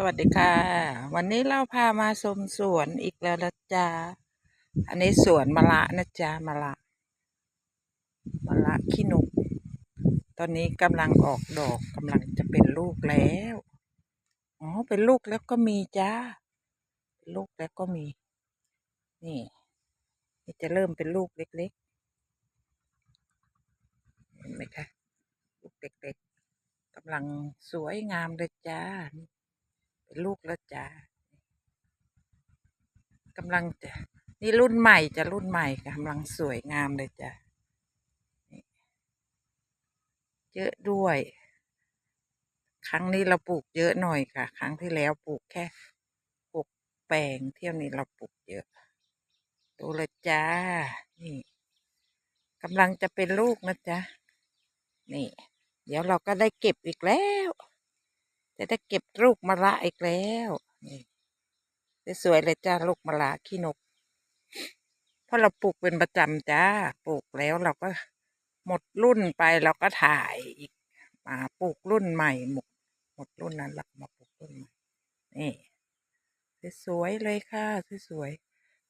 สวัสดีค่ะ วันนี้เราพามาชมสวนอีกแล้วนะจ๊ะอันนี้สวนมะละนะจ๊ะมะละมะละขี้นก ตอนนี้กำลังออกดอกกำลังจะเป็นลูกแล้วอ๋อเป็นลูกแล้วก็มีจ้าเป็นลูกแล้วก็มี นี่นี่จะเริ่มเป็นลูกเล็กๆเห็นไหมคะลูกเล็กๆกำลังสวยงามเลยจ้านี่ ลูกแล้วจ้ากำลังจะนี่รุ่นใหม่จะรุ่นใหม่กำลังสวยงามเลยจ้ะเยอะด้วย ครั้งนี้เราปลูกเยอะหน่อยค่ะ ครั้งที่แล้วปลูกแค่หกแปลงเที่ยวนี้เราปลูกเยอะดูเลยจ้า นี่กำลังจะเป็นลูกนะจ๊ะ นี่ เดี๋ยวเราก็ได้เก็บอีกแล้ว จะได้าเก็บลูกมะระอีกแล้วนี่สวยเลยจ้าลูกมะระขี้นก เพราะเราปลูกเป็นประจำจ้าปลูกแล้วเราก็หมดรุ่นไปเราก็ถ่ายอีกมาปลูกรุ่นใหม่หมดหมดรุ่นนั้นเราก็มาปลูกรุ่นใหม่นี่สวยเลยค่ะสวย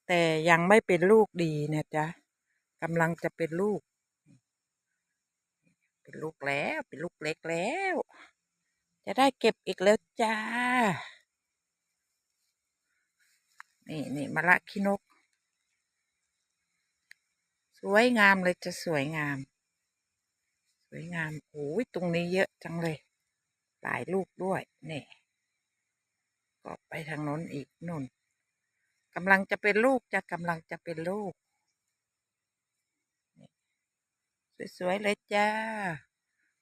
แต่ยังไม่เป็นลูกดีนะจ๊ะกำลังจะเป็นลูก เป็นลูกแล้ว เป็นลูกเล็กแล้ว จะได้เก็บอีกแล้วจ้า นี่นี่มะละขี้นก สวยงามเลยจะสวยงาม สวยงามโอ้ยตรงนี้เยอะจังเลย หลายลูกด้วยนี่ก็ไปทางน้นอีกนู่นกำลังจะเป็นลูกจะกำลังจะเป็นลูกสวยๆเลยจ้า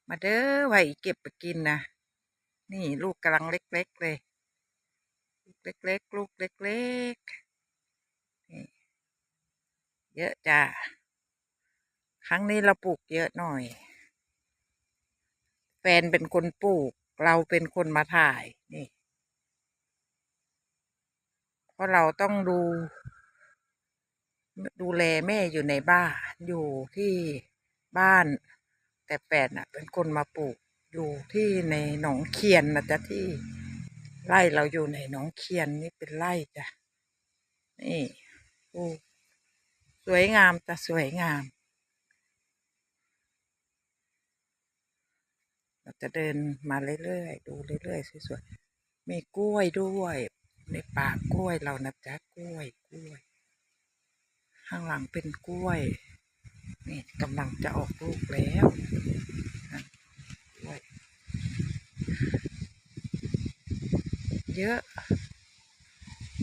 มาเด้อไว้เก็บไปกินนะ นี่ลูกกำลังเล็ก ๆ เลย ลูกเล็ก ๆ ลูกเล็กๆนี่เยอะจ้าครั้งนี้เราปลูกเยอะหน่อย แฟนเป็นคนปลูก เราเป็นคนมาถ่ายนี่เพราะเราต้องดู ดูแลแม่อยู่ในบ้านอยู่ที่บ้าน แต่แฟนน่ะ เป็นคนมาปลูก อยู่ที่ในหนองเคียนนะจ๊ะที่ไร่เราอยู่ในหนองเคียนนี่เป็นไร่จ้ะนี่โอ้สวยงามแต่สวยงาม เราจะเดินมาเรื่อยๆดูเรื่อยๆสวยๆมีกล้วยด้วย ในป่ากล้วยเรานะจ๊ะกล้วยกล้วย ข้างหลังเป็นกล้วยนี่กำลังจะออกลูกแล้วนะกล้วย เยอะ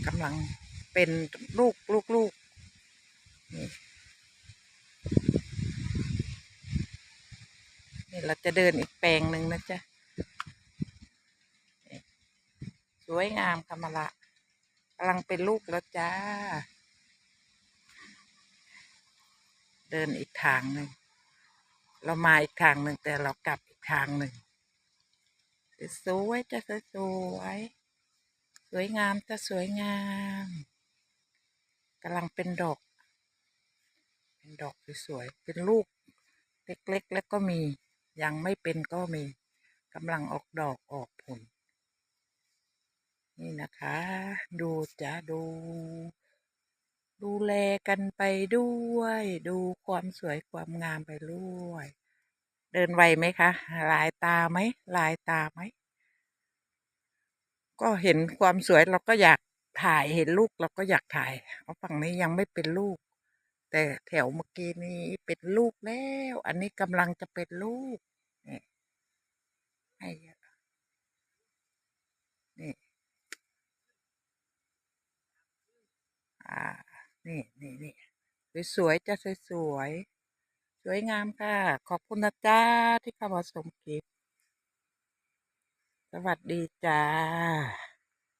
กำลังเป็นลูกลูกลูกนี่นี่เราจะเดินอีกแปลงหนึ่งนะจ๊ะสวยงามกำมะละกำลังเป็นลูกแล้วจ้า เดินอีกทางหนึ่งเรามาอีกทางหนึ่งแต่เรากลับอีกทางหนึ่งสวยจะสวยส วยสวยงามจะสวยงามกำลังเป็นดอก เป็นดอกสวยๆเป็นลูก เล็กๆ แล้วก็มียังไม่เป็นก็มีกำลังออกดอกออกผล นี่นะคะ ดูจ้าดู ดูแลกันไปด้วย ดูความสวยความงามไปด้วย เดินไวไหมคะลายตาไหมลายตาไหม ก็เห็นความสวยเราก็อยากถ่ายเห็นลูกเราก็อยากถ่ายเพราะฝั่งนี้ยังไม่เป็นลูก แต่แถวเมื่อกี้นี้เป็นลูกแล้ว อันนี้กำลังจะเป็นลูกนี่ให้เยอะนี่อ่านี่นี่นี่สวยๆจะสวยสวยสวยงามค่ะ ขอบคุณนะจ้าที่เข้ามาชมคลิป สวัสดีจ้า